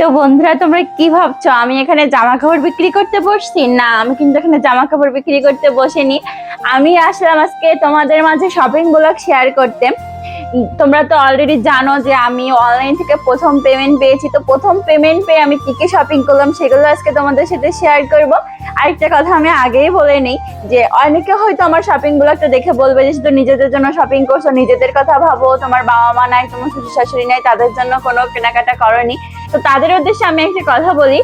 তো বন্ধুরা, তোমরা কি ভাবছ? আমি এখানে জামা কাপড় বিক্রি করতে বসছি? না, আমি কিন্তু এখানে জামা কাপড় বিক্রি করতে বসিনি। আমি আসলাম আজকে তোমাদের মাঝে শপিং ব্লগ শেয়ার করতে। তোমরা তো অলরেডি জানো যে আমি অনলাইন থেকে প্রথম পেমেন্ট পেয়েছি। তো প্রথম পেমেন্ট পেয়ে আমি কি কি শপিং করলাম সেগুলো আজকে তোমাদের সাথে শেয়ার করব। আরেকটা কথা আমি আগেই বলে নিই যে অনেকে হয়তো আমার শপিং ব্লগটা দেখে বলবে যে শুধু নিজেদের জন্য শপিং করছ, নিজেদের কথা ভাবো, তোমার বাবা মা নাই, তোমার শ্বশুর শাশুড়ি নাই, তাদের জন্য কোনো কেনাকাটা করনি। তো তাদের উদ্দেশ্যে আমি একটা কথা বলি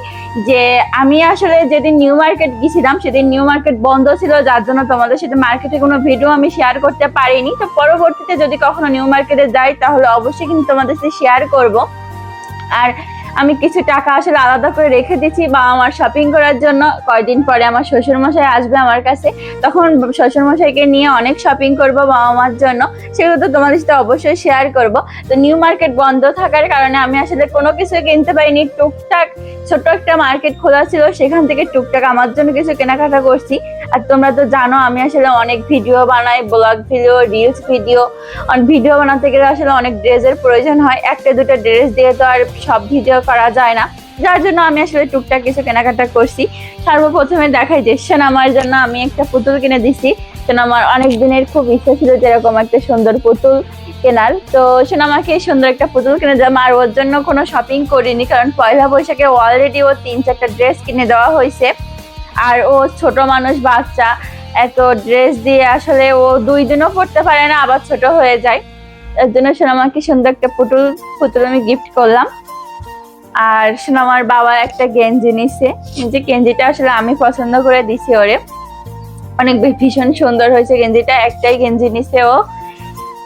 যে আমি আসলে যেদিন নিউ মার্কেট গেছিলাম, সেদিন নিউ মার্কেট বন্ধ ছিল, যার জন্য তোমাদের সাথে মার্কেটে কোনো ভিডিও আমি শেয়ার করতে পারিনি। তো পরবর্তীতে যদি কখনো নিউ মার্কেটে যাই, তাহলে অবশ্যই কিন্তু তোমাদের সাথে শেয়ার করব। আর আমি কিছু টাকা আসলে আলাদা করে রেখে দিচ্ছি বা আমার শপিং করার জন্য। কয়দিন পরে আমার শ্বশুর মশাই আসবে আমার কাছে। তখন শ্বশুর মশাইকে নিয়ে অনেক শপিং করব বাবা মার জন্য। সেগুলো তো তোমাদের সাথে অবশ্যই শেয়ার করব। তো নিউ মার্কেট বন্ধ থাকার কারণে আমি আসলে কোনো কিছু কিনতে পারিনি। টুকটাক ছোট একটা মার্কেট খোলা ছিল, সেখান থেকে টুকটাক আমার জন্য কিছু কেনাকাটা করছি। আর তোমরা তো জানো, আমি আসলে অনেক ভিডিও বানাই vlog video reels video video বানাতে গেলে আসলে অনেক ড্রেসের প্রয়োজন হয়। একটা দুটো ড্রেস দিয়ে তো আর সব ভিডিও করা যায় না। যার জন্য আমি আসলে টুকটাক কিছু কেনাকাটা করছি। সর্বপ্রথমে দেখাই যে আমার জন্য আমি একটা পুতুল কিনে দিছি। কারণ আমার অনেক দিনের খুব ইচ্ছা ছিল যেরকম একটা সুন্দর পুতুল কেনার। তো সেটা আমাকে সুন্দর একটা পুতুল কিনে দিলাম। আর ওর জন্য কোনো শপিং করিনি, কারণ পয়লা বৈশাখে অলরেডি ও তিন চারটা ড্রেস কিনে দেওয়া হয়েছে। আর ও ছোট মানুষ, বাচ্চা, এত ড্রেস দিয়ে আসলে ও দুই দিনও পড়তে পারে না, আবার ছোট হয়ে যায়। এর জন্য সোনামাকে সুন্দর একটা পুতুল পুতুল আমি গিফট করলাম। আর সোনামার বাবা একটা গেঞ্জি নিছে। যে গেঞ্জিটা আসলে আমি পছন্দ করে দিছি ওরে। অনেক ভীষণ সুন্দর হয়েছে গেঞ্জিটা, একটাই গেঞ্জি নিছে ও।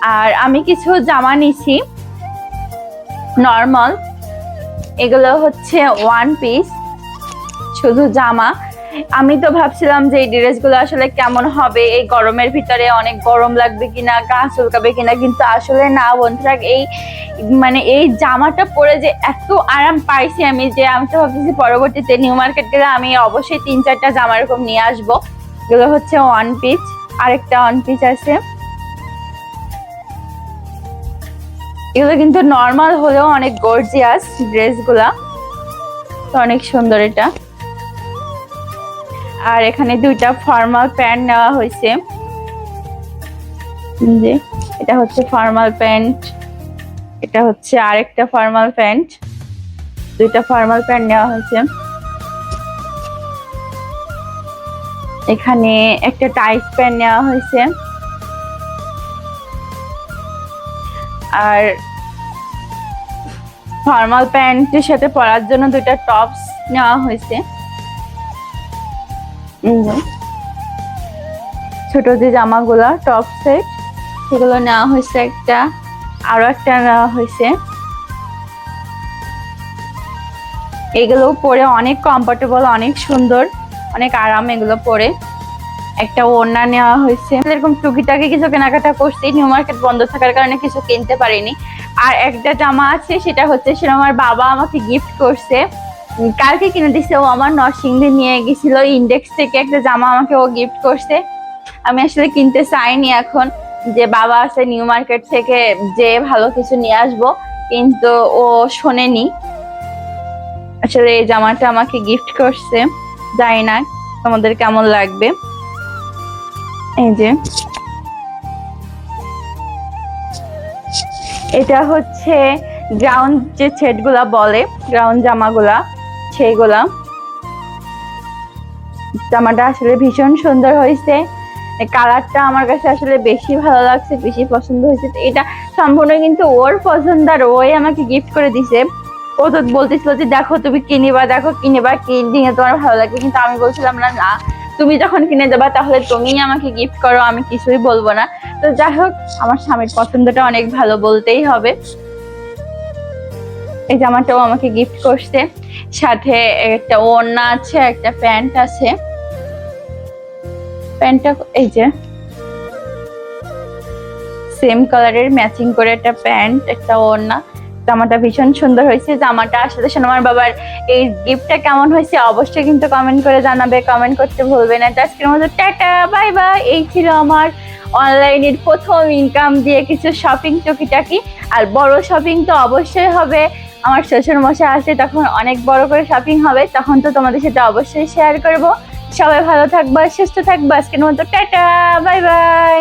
আর আমি কিছু জামা নিছি নর্মাল এগুলো হচ্ছে ওয়ান পিস শুধু জামা। আমি তো ভাবছিলাম যে এই ড্রেসগুলো আসলে কেমন হবে? এই গরমের ভিতরে অনেক গরম লাগবে কিনা, গা চুলকাবে কিনা, কিন্তু আসলে না বন্ধুরা, এই মানে এই জামাটা পরে যে এত আরাম পাইছি আমি যে আমি তো ভাবতেছি পরবর্তীতে নিউ মার্কেট গেলে আমি অবশ্যই তিন চারটা জামা এরকম নিয়ে আসব। এগুলো হচ্ছে ওয়ান পিস আরেকটা ওয়ান পিস আছে। এগুলো কিন্তু নর্মাল হলেও অনেক গর্জিয়াস ড্রেসগুলা। তো অনেক সুন্দর এটা। আর এখানে দুইটা ফর্মাল প্যান্ট নেওয়া হয়েছে। যে, এটা হচ্ছে ফর্মাল প্যান্ট এটা হচ্ছে আরেকটা ফর্মাল প্যান্ট দুইটা ফর্মাল প্যান্ট নেওয়া হয়েছে। এখানে একটা টাইট প্যান্ট নেওয়া হয়েছে। আর ফর্মাল প্যান্টের সাথে পরার জন্য দুইটা টপস নেওয়া হয়েছে। যে ছোট যে জামাগুলা টপ সেট সেগুলো নেওয়া হয়েছে একটা। আরও একটা নেওয়া হয়েছে। এগুলো পরে অনেক কমফোর্টেবল অনেক সুন্দর, অনেক আরাম এগুলো পরে। একটা ওড়না নেওয়া হয়েছে। এরকম টুকিটাকি কিছু কেনাকাটা করছি, নিউ মার্কেট বন্ধ থাকার কারণে কিছু কিনতে পারিনি। আর একটা জামা আছে, সেটা হচ্ছে সেটা আমার বাবা আমাকে গিফট করছে। কালকে কিনে দিছে, ও আমার নরসিংদী নিয়ে গেছিল ইন্ডেক্স থেকে একটা জামা আমাকে ও গিফট করছে। আমি আসলে কিনতে চাইনি এখন, যে বাবা আছে নিউ মার্কেট থেকে যে ভালো কিছু নিয়ে আসব, কিন্তু ও শোনেনি। আসলে এই জামাটা আমাকে গিফট করছে, জানি না তোমাদের কেমন লাগবে। এই যে। এটা হচ্ছে গ্রাউন্ড যে সেটগুলা বলে গ্রাউন্ড জামাগুলা। সেইগুলা জামাটা আসলে ভীষণ সুন্দর হয়েছে। কালারটা আমার কাছে আসলে বেশি ভালো লাগছে, বেশি পছন্দ হয়েছে। এটা সম্পূর্ণ কিন্তু ওর পছন্দ আর ওই আমাকে গিফট করে দিছে। ও তো বলতেছিল যে, দেখো তুমি কিনিবা, দেখো কিনিবা কিনে তোমার ভালো লাগে কিন্তু আমি বলছিলাম, না না, তুমি যখন কিনে দেবা তাহলে তুমিই আমাকে গিফট করো, আমি কিছুই বলব না। তো যাই হোক, আমার স্বামীর পছন্দটা অনেক ভালো বলতেই হবে। এই জামাটাও আমাকে গিফট করছে। সাথে একটা ওড়না আছে, একটা প্যান্ট আছে। প্যান্টটা এই যে সেম কালারের ম্যাচিং করে একটা প্যান্ট, একটা ওড়না। জামাটা ভীষণ সুন্দর হয়েছে। জামাটা আসলে সোনামার বাবার এই গিফটটা কেমন হয়েছে অবশ্যই কিন্তু কমেন্ট করে জানাবে। কমেন্ট করতে ভুলবে না। আজকের মতো টাটা বাই বাই এই ছিল আমার অনলাইনের প্রথম ইনকাম দিয়ে কিছু শপিং টুকিটাকি। আর বড় শপিং তো অবশ্যই হবে। আমার শ্বশুর মশাই আসে তখন অনেক বড় করে শপিং হবে, তখন তো তোমাদের সাথে অবশ্যই শেয়ার করব। সবাই ভালো থাকবা, সুস্থ থাকবা। আজকের মতো টাটা বাই বাই